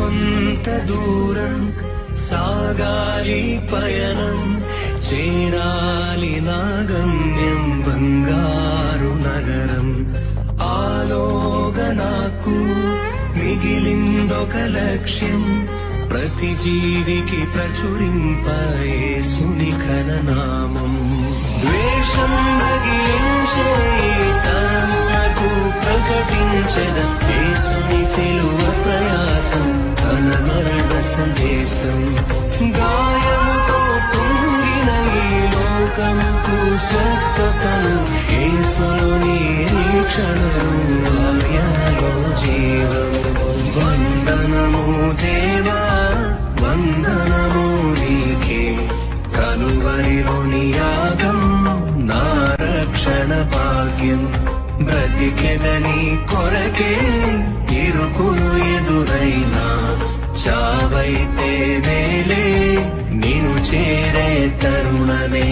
కొంత దూరం సాగాలి పయనం చేరాలి నా గమ్యం బంగారు నగరం. ఆలోగ నాకు మిగిలిందొక లక్ష్యం ప్రతి జీవికి ప్రచురింపయేసుని నామం. ద్వేషం భగించే సందేశం. గాయముతో కుంగిన ఈ లోకముకు స్వస్థతను యేసును నిరీక్షణను ఆయనలో జీవం. వందనము దేవా వందనము నీకే. కలువరిలోని యాగం నా రక్షణ భాగ్యం. బ్రతికెదని కొరకే ఇరు சேரே தருணமே.